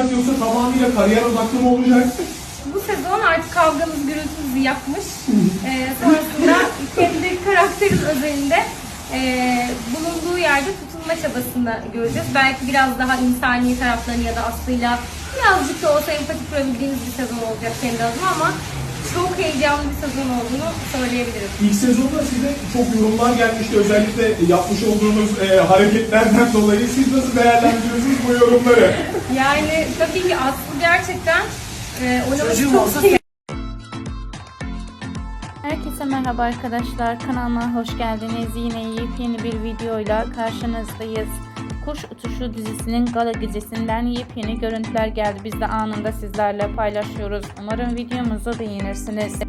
olacak yoksa tamamıyla kariyer odaklı mı olacak? Bu sezon artık kavgamız gürültümüzü yapmış. Ee, sonrasında kendi karakterin özelinde e, bulunduğu yerde tutunma çabasında göreceğiz. Belki biraz daha insani taraflarını ya da aslıyla birazcık da olsa empati kurabildiğimiz bir sezon olacak kendi adıma ama çok heyecanlı bir sezon olduğunu söyleyebilirim. İlk sezonda size çok yorumlar gelmişti. Özellikle yapmış olduğunuz e, hareketlerden dolayı siz nasıl değerlendiriyorsunuz bu yorumları? Yani tabii ki Aslı gerçekten e, oynaması çok keyifli. Herkese merhaba arkadaşlar. Kanalıma hoş geldiniz. Yine yepyeni bir videoyla karşınızdayız. Kuş Uçuşu dizisinin gala gecesinden yepyeni görüntüler geldi. Biz de anında sizlerle paylaşıyoruz. Umarım videomuzu beğenirsiniz.